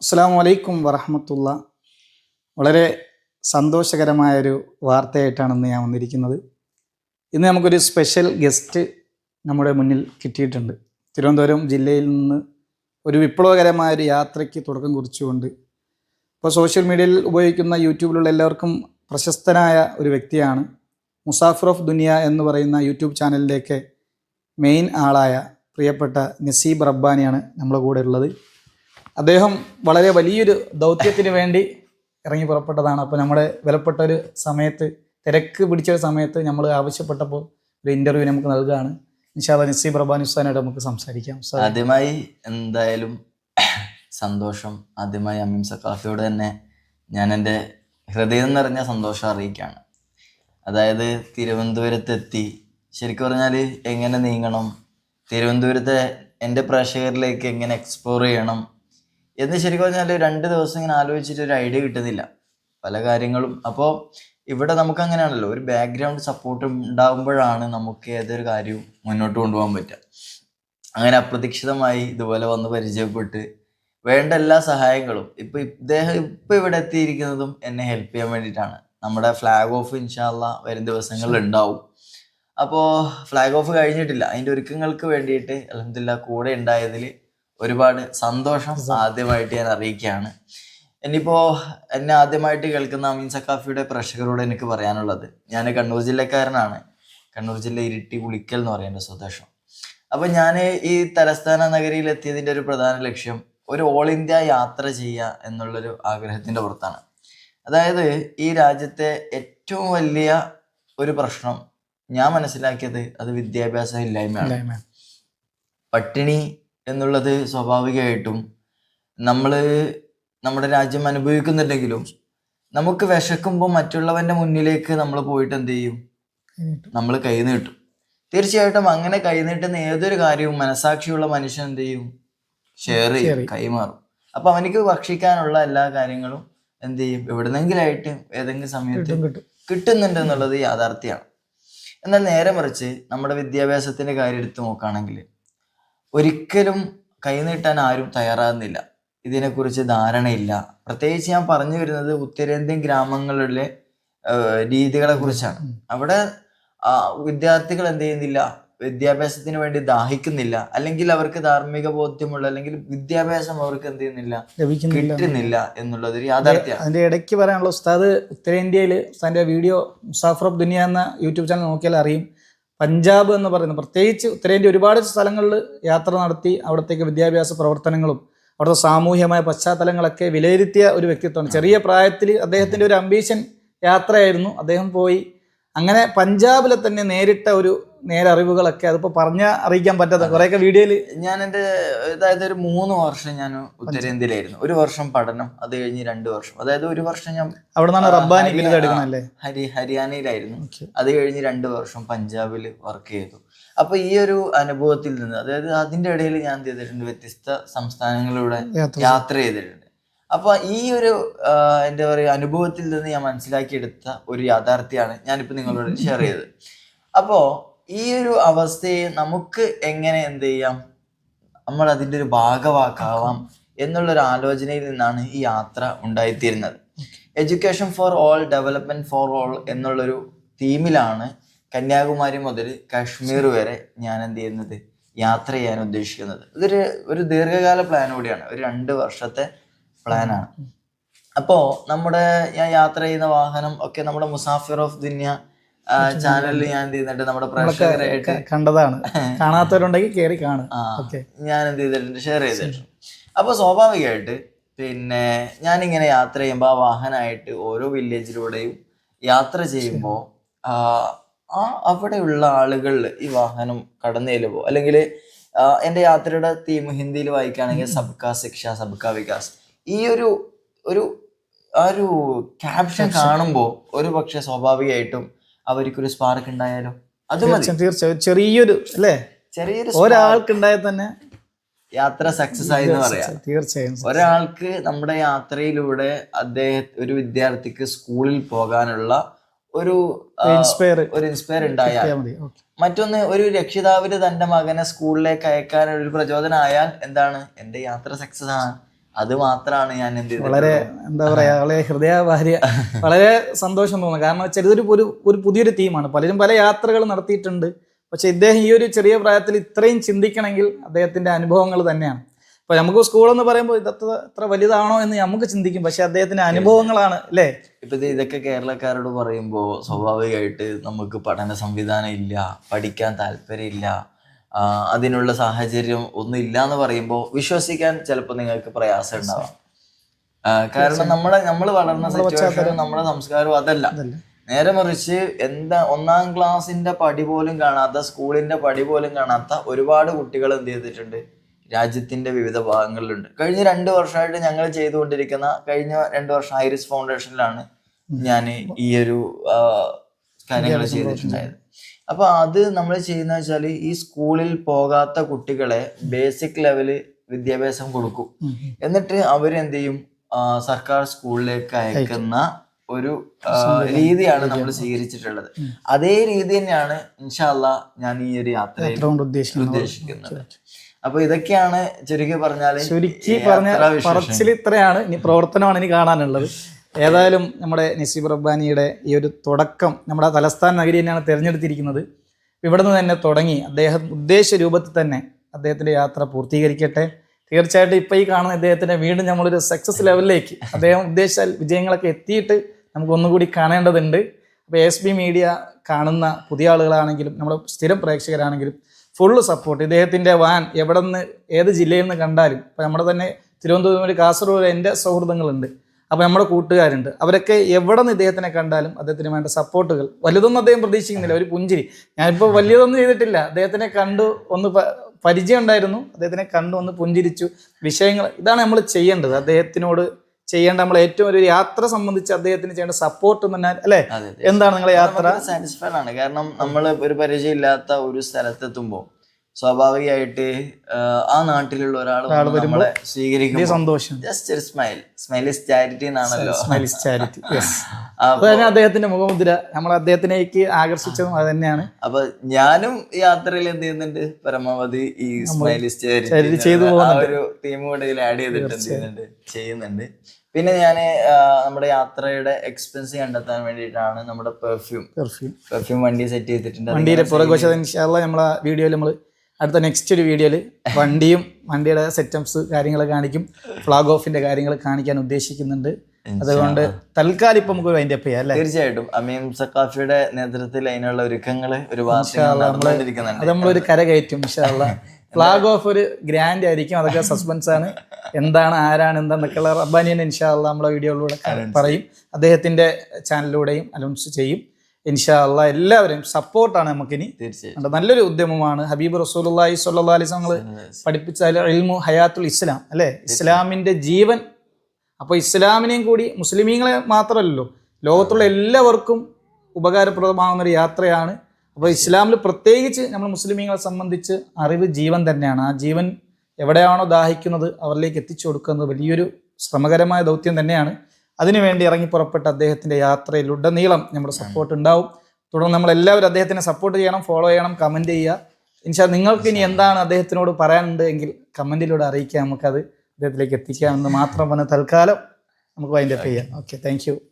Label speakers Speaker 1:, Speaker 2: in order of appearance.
Speaker 1: അസ്സാം വലൈക്കും വറഹമത്തുള്ള. വളരെ സന്തോഷകരമായൊരു വാർത്തയായിട്ടാണ് ഇന്ന് ഞാൻ വന്നിരിക്കുന്നത്. ഇന്ന് നമുക്കൊരു സ്പെഷ്യൽ ഗസ്റ്റ് നമ്മുടെ മുന്നിൽ കിട്ടിയിട്ടുണ്ട്. തിരുവനന്തപുരം ജില്ലയിൽ നിന്ന് ഒരു വിപ്ലവകരമായൊരു യാത്രയ്ക്ക് തുടക്കം കുറിച്ചുകൊണ്ട് ഇപ്പോൾ സോഷ്യൽ മീഡിയയിൽ ഉപയോഗിക്കുന്ന യൂട്യൂബിലുള്ള എല്ലാവർക്കും പ്രശസ്തനായ ഒരു വ്യക്തിയാണ് മുസാഫിർ ഓഫ് ദുനിയ എന്ന് പറയുന്ന യൂട്യൂബ് ചാനലിന്റെയൊക്കെ മെയിൻ ആളായ പ്രിയപ്പെട്ട നസീബ് റബ്ബാനിയാണ് നമ്മുടെ കൂടെ ഉള്ളത് അദ്ദേഹം വളരെ വലിയൊരു ദൗത്യത്തിന് വേണ്ടി ഇറങ്ങി പുറപ്പെട്ടതാണ്. അപ്പോൾ നമ്മുടെ വിലപ്പെട്ട ഒരു സമയത്ത് തിരക്ക് പിടിച്ച ഒരു സമയത്ത് നമ്മൾ ആവശ്യപ്പെട്ടപ്പോൾ ഒരു ഇന്റർവ്യൂ നമുക്ക് നൽകുകയാണ് നിഷാദ് നസീബ് റബ്ബാനി ഉസ്താനായിട്ട് നമുക്ക് സംസാരിക്കാം.
Speaker 2: ആദ്യമായി എന്തായാലും സന്തോഷം. ആദ്യമായി അമീം സക്കാഫിയോട് തന്നെ ഞാൻ എന്റെ ഹൃദയം നിറഞ്ഞ സന്തോഷം അറിയിക്കുകയാണ്. അതായത് തിരുവനന്തപുരത്തെത്തി ശരിക്കും പറഞ്ഞാൽ എങ്ങനെ നീങ്ങണം തിരുവനന്തപുരത്തെ എന്റെ പ്രേക്ഷകരിലേക്ക് എങ്ങനെ എക്സ്പ്ലോർ ചെയ്യണം എന്ന് ശരിക്കും പറഞ്ഞാൽ രണ്ട് ദിവസം ഇങ്ങനെ ആലോചിച്ചിട്ട് ഒരു ഐഡിയ കിട്ടുന്നില്ല. പല കാര്യങ്ങളും. അപ്പോൾ ഇവിടെ നമുക്ക് അങ്ങനെയാണല്ലോ ഒരു ബാക്ക്ഗ്രൗണ്ട് സപ്പോർട്ട് ഉണ്ടാകുമ്പോഴാണ് നമുക്ക് ഏതൊരു കാര്യവും മുന്നോട്ട് കൊണ്ടുപോകാൻ പറ്റുക. അങ്ങനെ അപ്രതീക്ഷിതമായി ഇതുപോലെ വന്ന് പരിചയപ്പെട്ട് വേണ്ട എല്ലാ സഹായങ്ങളും ഇപ്പൊ ഇദ്ദേഹം ഇപ്പൊ ഇവിടെ എത്തിയിരിക്കുന്നതും എന്നെ ഹെൽപ്പ് ചെയ്യാൻ വേണ്ടിയിട്ടാണ്. നമ്മുടെ ഫ്ലാഗ് ഓഫ് ഇൻഷാല്ല വരും ദിവസങ്ങളിൽ ഉണ്ടാവും. അപ്പോൾ ഫ്ലാഗ് ഓഫ് കഴിഞ്ഞിട്ടില്ല. അതിന്റെ ഒരുക്കങ്ങൾക്ക് വേണ്ടിയിട്ട് അലഹമില്ല കൂടെ ഉണ്ടായതിൽ ഒരുപാട് സന്തോഷം ആദ്യമായിട്ട് ഞാൻ അറിയിക്കുകയാണ്. ഇനിയിപ്പോ എന്നെ ആദ്യമായിട്ട് കേൾക്കുന്ന അമീൻ സക്കാഫിയുടെ പ്രേക്ഷകരോട് എനിക്ക് പറയാനുള്ളത് ഞാൻ കണ്ണൂർ ജില്ലക്കാരനാണ്. കണ്ണൂർ ജില്ല ഇരിട്ടി പുളിക്കൽ എന്ന് പറയുന്ന സ്വദേശം. അപ്പൊ ഞാൻ ഈ തലസ്ഥാന നഗരിയിൽ എത്തിയതിന്റെ ഒരു പ്രധാന ലക്ഷ്യം ഒരു ഓൾ ഇന്ത്യ യാത്ര ചെയ്യുക എന്നുള്ളൊരു ആഗ്രഹത്തിന്റെ പുറത്താണ്. അതായത് ഈ രാജ്യത്തെ ഏറ്റവും വലിയ ഒരു പ്രശ്നം ഞാൻ മനസ്സിലാക്കിയത് അത് വിദ്യാഭ്യാസ ഇല്ലായ്മയാണ്.
Speaker 1: ഇല്ലായ്മ.
Speaker 2: പട്ടിണി എന്നുള്ളത് സ്വാഭാവികമായിട്ടും നമ്മൾ നമ്മുടെ രാജ്യം അനുഭവിക്കുന്നുണ്ടെങ്കിലും നമുക്ക് വിശക്കുമ്പോൾ മറ്റുള്ളവന്റെ മുന്നിലേക്ക് നമ്മൾ പോയിട്ട് എന്ത് ചെയ്യും? നമ്മൾ കൈ നീട്ടും. തീർച്ചയായിട്ടും അങ്ങനെ കൈ നീട്ടുന്ന ഏതൊരു കാര്യവും മനസാക്ഷിയുള്ള മനുഷ്യൻ എന്ത് ചെയ്യും? ഷെയർ ചെയ്യും. കൈമാറും അപ്പൊ അവനിക്ക് ഭക്ഷിക്കാനുള്ള എല്ലാ കാര്യങ്ങളും എന്ത് ചെയ്യും? എവിടുന്നെങ്കിലായിട്ട് ഏതെങ്കിലും സമയത്ത്
Speaker 1: കിട്ടും കിട്ടും.
Speaker 2: കിട്ടുന്നുണ്ട് എന്നുള്ളത് യാഥാർത്ഥ്യമാണ്. എന്നാൽ നേരെ മറിച്ച് നമ്മുടെ വിദ്യാഭ്യാസത്തിന്റെ കാര്യം എടുത്തു നോക്കുകയാണെങ്കിൽ ഒരിക്കലും കൈനീട്ടാൻ ആരും തയ്യാറാകുന്നില്ല. ഇതിനെക്കുറിച്ച് ധാരണയില്ല. പ്രത്യേകിച്ച് ഞാൻ പറഞ്ഞു വരുന്നത് ഉത്തരേന്ത്യൻ ഗ്രാമങ്ങളിലെ രീതികളെ കുറിച്ചാണ് അവിടെ വിദ്യാർത്ഥികൾ എന്ത് ചെയ്യുന്നില്ല? വിദ്യാഭ്യാസത്തിന് വേണ്ടി ദാഹിക്കുന്നില്ല. അല്ലെങ്കിൽ അവർക്ക് ധാർമ്മിക ബോധ്യമുള്ള അല്ലെങ്കിൽ വിദ്യാഭ്യാസം അവർക്ക് എന്ത് ചെയ്യുന്നില്ല? കിട്ടുന്നില്ല എന്നുള്ളത് ഒരു യാഥാർത്ഥ്യമാണ്.
Speaker 1: അതിന്റെ ഇടയ്ക്ക് പറയാനുള്ള ഉസ്താദ് ഉത്തരേന്ത്യയിൽ ഉസ്താദിന്റെ വീഡിയോ മുസാഫർ ദുനിയ എന്ന യൂട്യൂബ് ചാനൽ നോക്കിയാൽ അറിയും. പഞ്ചാബ് എന്ന് പറയുന്നത് പ്രത്യേകിച്ച് ഉത്തരേന്ത്യ ഒരുപാട് സ്ഥലങ്ങളിൽ യാത്ര നടത്തി അവിടത്തേക്ക് വിദ്യാഭ്യാസ പ്രവർത്തനങ്ങളും അവിടുത്തെ സാമൂഹ്യമായ പശ്ചാത്തലങ്ങളൊക്കെ വിലയിരുത്തിയ ഒരു വ്യക്തിത്വമാണ്. ചെറിയ പ്രായത്തിൽ അദ്ദേഹത്തിന്റെ ഒരു അംബീഷൻ യാത്രയായിരുന്നു. അദ്ദേഹം പോയി. അങ്ങനെ പഞ്ചാബിലെ തന്നെ നേരിട്ട ഒരു നേരറിവുകളൊക്കെ അതിപ്പോ പറഞ്ഞ അറിയിക്കാൻ പറ്റാത്ത കുറേയൊക്കെ വീഡിയോയിൽ
Speaker 2: ഞാൻ എന്റെ അതായത് ഒരു മൂന്ന് വർഷം ഞാൻ ഉത്തരേന്ത്യയിലായിരുന്നു. ഒരു വർഷം പഠനം അത് കഴിഞ്ഞ് രണ്ട് വർഷം. അതായത് ഒരു വർഷം ഞാൻ
Speaker 1: അവിടെ നിന്നാണ് റബ്ബാനി
Speaker 2: ഹരി ഹരിയാനയിലായിരുന്നു. അത് കഴിഞ്ഞ് രണ്ട് വർഷം പഞ്ചാബിൽ വർക്ക് ചെയ്തു. അപ്പൊ ഈ ഒരു അനുഭവത്തിൽ നിന്ന് അതായത് അതിന്റെ ഇടയിൽ ഞാൻ എന്ത് ചെയ്തിട്ടുണ്ട്? വ്യത്യസ്ത സംസ്ഥാനങ്ങളിലൂടെ
Speaker 1: യാത്ര
Speaker 2: ചെയ്തിട്ടുണ്ട്. അപ്പൊ ഈ ഒരു എന്താ പറയുക അനുഭവത്തിൽ നിന്ന് ഞാൻ മനസ്സിലാക്കിയെടുത്ത ഒരു യാഥാർത്ഥ്യമാണ് ഞാനിപ്പോ നിങ്ങളോട് ഷെയർ ചെയ്തത്. അപ്പോ ഈ ഒരു അവസ്ഥയെ നമുക്ക് എങ്ങനെ എന്ത് ചെയ്യാം? നമ്മൾ അതിന്റെ ഒരു ഭാഗവാക്കാവാം എന്നുള്ളൊരു ആലോചനയിൽ നിന്നാണ് ഈ യാത്ര ഉണ്ടായിത്തീരുന്നത്. Education for all development for all എന്നുള്ളൊരു തീമിലാണ് കന്യാകുമാരി മുതൽ കാശ്മീർ വരെ ഞാൻ എന്ത് ചെയ്യുന്നത്? യാത്ര ചെയ്യാൻ ഉദ്ദേശിക്കുന്നത്. ഇതൊരു ഒരു ദീർഘകാല പ്ലാൻ കൂടിയാണ്. ഒരു രണ്ട് വർഷത്തെ പ്ലാനാണ് അപ്പോൾ നമ്മുടെ ഞാൻ യാത്ര ചെയ്യുന്ന വാഹനം ഒക്കെ നമ്മുടെ മുസാഫിർ ഓഫ് ദുന്യ ചാനലിൽ ഞാൻ എന്ത് ചെയ്യുന്നുണ്ട് നമ്മുടെ പ്രേക്ഷകരായിട്ട്.
Speaker 1: കണ്ടതാണ്. കാണാത്തവരുണ്ടെങ്കിൽ കയറി കാണും
Speaker 2: ഞാൻ എന്ത് ചെയ്തിട്ടുണ്ട്? ഷെയർ ചെയ്തിട്ടുണ്ട്. അപ്പൊ സ്വാഭാവികമായിട്ട് പിന്നെ ഞാനിങ്ങനെ യാത്ര ചെയ്യുമ്പോൾ ആ വാഹനമായിട്ട് ഓരോ വില്ലേജിലൂടെയും യാത്ര ചെയ്യുമ്പോൾ ആ അവിടെയുള്ള ആളുകൾ ഈ വാഹനം കടന്നു ചെല്ലുമ്പോൾ അല്ലെങ്കിൽ എന്റെ യാത്രയുടെ തീം ഹിന്ദിയിൽ വായിക്കുകയാണെങ്കിൽ സബ്കാ ശിക്ഷ സബ്കാ വികാസ്. ഈ ഒരു ഒരു ആ ഒരു ക്യാപ്ഷൻ കാണുമ്പോൾ ഒരു പക്ഷെ സ്വാഭാവികമായിട്ടും അവർക്കൊരു സ്പാർക്ക് ഉണ്ടായാലോ അത് മതി.
Speaker 1: തീർച്ചയായും ചെറിയൊരു അല്ലേ?
Speaker 2: ചെറിയൊരു
Speaker 1: ഒരാൾക്കുണ്ടായാൽ തന്നെ
Speaker 2: യാത്ര സക്സസ് ആയി എന്ന് പറയാം.
Speaker 1: തീർച്ചയായും
Speaker 2: ഒരാൾക്ക് നമ്മുടെ യാത്രയിലൂടെ അദ്ദേഹം ഒരു വിദ്യാർത്ഥിക്ക് സ്കൂളിൽ പോകാനുള്ള ഒരു
Speaker 1: ഇൻസ്പയർ
Speaker 2: ഒരു ഇൻസ്പയർ ഉണ്ടായാൽ മറ്റൊന്ന് ഒരു രക്ഷിതാവിന് തന്റെ മകനെ സ്കൂളിലേക്ക് അയക്കാൻ ഒരു പ്രചോദനം ആയാൽ എന്താണ്? എന്റെ യാത്ര സക്സസ് ആണ്. അത് മാത്രമാണ് ഞാൻ എന്ത്
Speaker 1: വളരെ എന്താ പറയാ വളരെ ഹൃദയഭാര്യ വളരെ സന്തോഷം തോന്നുന്നു. കാരണം വെച്ചാൽ ഇതൊരു ഒരു ഒരു പുതിയൊരു തീമാണ് പലരും പല യാത്രകൾ നടത്തിയിട്ടുണ്ട്. പക്ഷെ ഇദ്ദേഹം ഈ ഒരു ചെറിയ പ്രായത്തിൽ ഇത്രയും ചിന്തിക്കണമെങ്കിൽ അദ്ദേഹത്തിന്റെ അനുഭവങ്ങൾ തന്നെയാണ്. ഇപ്പൊ നമുക്ക് സ്കൂൾ എന്ന് പറയുമ്പോൾ ഇതത്ര ഇത്ര വലുതാണോ എന്ന് നമുക്ക് ചിന്തിക്കും. പക്ഷെ അദ്ദേഹത്തിന്റെ അനുഭവങ്ങളാണ് അല്ലേ?
Speaker 2: ഇപ്പൊ ഇതൊക്കെ കേരളക്കാരോട് പറയുമ്പോൾ സ്വാഭാവികമായിട്ട് നമുക്ക് പഠന സംവിധാനം ഇല്ല പഠിക്കാൻ താല്പര്യമില്ല അതിനുള്ള സാഹചര്യം ഒന്നും ഇല്ല എന്ന് പറയുമ്പോൾ വിശ്വസിക്കാൻ ചിലപ്പോൾ നിങ്ങൾക്ക് പ്രയാസം ഉണ്ടാവാം. കാരണം നമ്മളെ നമ്മൾ വളർന്ന സിറ്റുവേഷനും നമ്മുടെ സംസ്കാരവും അതല്ല. നേരെ മറിച്ച് എന്താ ഒന്നാം ക്ലാസ്സിന്റെ പടി പോലും കാണാത്ത സ്കൂളിന്റെ പടി പോലും കാണാത്ത ഒരുപാട് കുട്ടികൾ എന്ത് ചെയ്തിട്ടുണ്ട്? രാജ്യത്തിന്റെ വിവിധ ഭാഗങ്ങളിലുണ്ട്. കഴിഞ്ഞ രണ്ട് വർഷമായിട്ട് ഞങ്ങൾ ചെയ്തുകൊണ്ടിരിക്കുന്ന കഴിഞ്ഞ രണ്ട് വർഷം ഐറിസ് ഫൗണ്ടേഷനിലാണ് ഞാൻ ഈ ഒരു കാര്യങ്ങൾ ചെയ്തിട്ടുണ്ടായത്. അപ്പൊ അത് നമ്മൾ ചെയ്യുന്ന വെച്ചാൽ ഈ സ്കൂളിൽ പോകാത്ത കുട്ടികളെ ബേസിക് ലെവൽ വിദ്യാഭ്യാസം കൊടുക്കും. എന്നിട്ട് അവരെന്ത് ചെയ്യും? സർക്കാർ സ്കൂളിലേക്ക് അയക്കുന്ന ഒരു രീതിയാണ് നമ്മൾ സ്വീകരിച്ചിട്ടുള്ളത്. അതേ രീതി തന്നെയാണ് ഇൻഷാല്ല ഞാൻ ഈ ഒരു യാത്രയിൽ
Speaker 1: യാത്ര ഉദ്ദേശിക്കുന്നത്.
Speaker 2: അപ്പൊ ഇതൊക്കെയാണ് ചുരുക്കി പറഞ്ഞാൽ
Speaker 1: ചുരുക്കി പറഞ്ഞ പറച്ചിൽ ഇത്രയാണ്. ഇനി പ്രവർത്തനമാണ് ഇനി കാണാനുള്ളത്. ഏതായാലും നമ്മുടെ നസീബ് റബ്ബാനിയുടെ ഈ ഒരു തുടക്കം നമ്മുടെ തലസ്ഥാന നഗരി തന്നെയാണ് തിരഞ്ഞെടുത്തിരിക്കുന്നത്. ഇവിടെ നിന്ന് തന്നെ തുടങ്ങി. അദ്ദേഹം ഉദ്ദേശ രൂപത്തിൽ തന്നെ അദ്ദേഹത്തിന്റെ യാത്ര പൂർത്തീകരിക്കട്ടെ. തീർച്ചയായിട്ടും ഇപ്പോൾ ഈ കാണുന്ന ഇദ്ദേഹത്തിന്റെ വീണ്ടും നമ്മളൊരു സക്സസ് ലെവലിലേക്ക് അദ്ദേഹം ഉദ്ദേശിച്ച വിജയങ്ങളൊക്കെ എത്തിയിട്ട് നമുക്ക് ഒന്നുകൂടി കാണേണ്ടതുണ്ട്. അപ്പോൾ എസ് ബി മീഡിയ കാണുന്ന പുതിയ ആളുകളാണെങ്കിലും നമ്മുടെ സ്ഥിരം പ്രേക്ഷകരാണെങ്കിലും ഫുള്ള് സപ്പോർട്ട് ഇദ്ദേഹത്തിന്റെ വാൻ എവിടെ നിന്ന് ഏത് ജില്ലയിൽ നിന്ന് കണ്ടാലും ഇപ്പോൾ നമ്മുടെ തന്നെ തിരുവനന്തപുരം കാസർഗോഡ് എന്റെ സൗഹൃദങ്ങളുണ്ട്. അപ്പോൾ നമ്മുടെ കൂട്ടുകാരുണ്ട്. അവരൊക്കെ എവിടെ നിന്ന് ഇദ്ദേഹത്തിനെ കണ്ടാലും അദ്ദേഹത്തിന് വേണ്ട സപ്പോർട്ടുകൾ. വലുതൊന്നും അദ്ദേഹം പ്രതീക്ഷിക്കുന്നില്ല. ഒരു പുഞ്ചിരി. ഞാനിപ്പോൾ വലിയതൊന്നും ചെയ്തിട്ടില്ല. അദ്ദേഹത്തിനെ കണ്ടു ഒന്ന് പരിചയം ഉണ്ടായിരുന്നു. അദ്ദേഹത്തിനെ കണ്ടു ഒന്ന് പുഞ്ചിരിച്ചു. വിഷയങ്ങൾ ഇതാണ് നമ്മൾ ചെയ്യേണ്ടത്. അദ്ദേഹത്തിനോട് ചെയ്യേണ്ട നമ്മൾ ഏറ്റവും ഒരു യാത്ര സംബന്ധിച്ച് അദ്ദേഹത്തിന് ചെയ്യേണ്ട സപ്പോർട്ട് എന്ന് പറഞ്ഞാൽ അല്ലേ? എന്താണ് നിങ്ങളെ യാത്ര?
Speaker 2: സാറ്റിസ്ഫൈഡ് ആണ്. കാരണം നമ്മൾ ഒരു പരിചയമില്ലാത്ത ഒരു സ്ഥലത്തെത്തുമ്പോൾ സ്വാഭാവികമായിട്ട് ആ, നാട്ടിലുള്ള ഒരാൾ നമ്മളെ സ്വീകരിക്കും
Speaker 1: സന്തോഷം.
Speaker 2: ജസ്റ്റ് ഒരു സ്മൈൽ സ്മൈൽ ഇസ് ചാരിറ്റി എന്നാണല്ലോ.
Speaker 1: സ്മൈലിസ് ചാരിറ്റി യെസ്
Speaker 2: അപ്പൊ
Speaker 1: അദ്ദേഹത്തിന്റെ മുഖമുദ്ര നമ്മൾ അദ്ദേഹത്തിലേക്ക് ആകർഷിച്ചതും അത് തന്നെയാണ്.
Speaker 2: അപ്പൊ ഞാനും യാത്രയിൽ എന്ത് ചെയ്യുന്നുണ്ട്? പരമാവധി ഈ സ്മൈലിസ്
Speaker 1: ചാരിറ്റി ചെയ്തു
Speaker 2: ഒരു ടീം കൂടെ ആഡ് ചെയ്തിട്ട് എന്ത് ചെയ്യുന്നുണ്ട്? ചെയ്യുന്നുണ്ട്. പിന്നെ ഞാൻ നമ്മുടെ യാത്രയുടെ എക്സ്പെൻസ് കണ്ടെത്താൻ വേണ്ടിയിട്ടാണ് നമ്മുടെ പെർഫ്യൂം
Speaker 1: പെർഫ്യൂം
Speaker 2: പെർഫ്യൂം വണ്ടി സെറ്റ് ചെയ്തിട്ടുണ്ട്.
Speaker 1: വണ്ടിയിലെ ഇൻഷാല്ല നമ്മളെ വീഡിയോയിൽ നമ്മൾ അടുത്ത നെക്സ്റ്റ് ഒരു വീഡിയോയിൽ വണ്ടിയും വണ്ടിയുടെ സെറ്റപ്സ് കാര്യങ്ങൾ കാണിക്കും. ഫ്ലാഗ് ഓഫിന്റെ കാര്യങ്ങൾ കാണിക്കാൻ ഉദ്ദേശിക്കുന്നുണ്ട്. അതുകൊണ്ട് തൽക്കാലം ഇപ്പൊ നമുക്ക് അതിന്റെ ചെയ്യാം അല്ലേ?
Speaker 2: തീർച്ചയായിട്ടും. അമീം സക്കാഫിയുടെ നേതൃത്വത്തിൽ അതിനുള്ള ഒരുക്കങ്ങൾ ഒരു
Speaker 1: അത് നമ്മളൊരു കര കയറ്റും ഫ്ലാഗ് ഓഫ് ഒരു ഗ്രാൻഡ് ആയിരിക്കും. അതൊക്കെ സസ്പെൻസ് ആണ്. എന്താണ് ആരാണ് എന്താന്നൊക്കെയുള്ള റബ്ബാനിയൻ ഇൻഷാല്ല നമ്മളെ വീഡിയോയിലൂടെ പറയും. അദ്ദേഹത്തിന്റെ ചാനലിലൂടെയും അനൗൺസ് ചെയ്യും. ഇൻഷാല്ല എല്ലാവരും സപ്പോർട്ടാണ് നമുക്കിനി.
Speaker 2: തീർച്ചയായും.
Speaker 1: നല്ലൊരു ഉദ്യമമാണ്. ഹബീബ് റസൂലുള്ളാഹി സ്വല്ലല്ലാഹി അലൈഹി നമ്മൾ പഠിപ്പിച്ച ഇൽമു ഹയാത്തുൽ ഇസ്ലാം അല്ലേ? ഇസ്ലാമിന്റെ ജീവൻ. അപ്പോൾ ഇസ്ലാമിനെയും കൂടി മുസ്ലിമീങ്ങളെ മാത്രമല്ലല്ലോ ലോകത്തുള്ള എല്ലാവർക്കും ഉപകാരപ്രദമാകുന്ന ഒരു യാത്രയാണ്. അപ്പോൾ ഇസ്ലാമിൽ പ്രത്യേകിച്ച് നമ്മൾ മുസ്ലിമീങ്ങളെ സംബന്ധിച്ച് അറിവ് ജീവൻ തന്നെയാണ്. ആ ജീവൻ എവിടെയാണോ ദാഹിക്കുന്നത് അവരിലേക്ക് എത്തിച്ചു കൊടുക്കുന്നത് വലിയൊരു ശ്രമകരമായ ദൗത്യം തന്നെയാണ്. അതിനുവേണ്ടി ഇറങ്ങി പുറപ്പെട്ട അദ്ദേഹത്തിന്റെ യാത്രയിലുടനീളം നമ്മുടെ സപ്പോർട്ട് ഉണ്ടാവും. തുടർന്ന് നമ്മൾ എല്ലാവരും അദ്ദേഹത്തിനെ സപ്പോർട്ട് ചെയ്യണം ഫോളോ ചെയ്യണം കമന്റ് ചെയ്യുക. ഇൻഷാ നിങ്ങൾക്ക് ഇനി എന്താണ് അദ്ദേഹത്തിനോട് പറയാനുണ്ട് എങ്കിൽ കമന്റിലൂടെ അറിയിക്കാം. നമുക്കത് അദ്ദേഹത്തിലേക്ക് എത്തിക്കാമെന്ന് മാത്രം പറഞ്ഞ് തൽക്കാലം നമുക്ക് അതിന്റെ ചെയ്യാം. Okay thank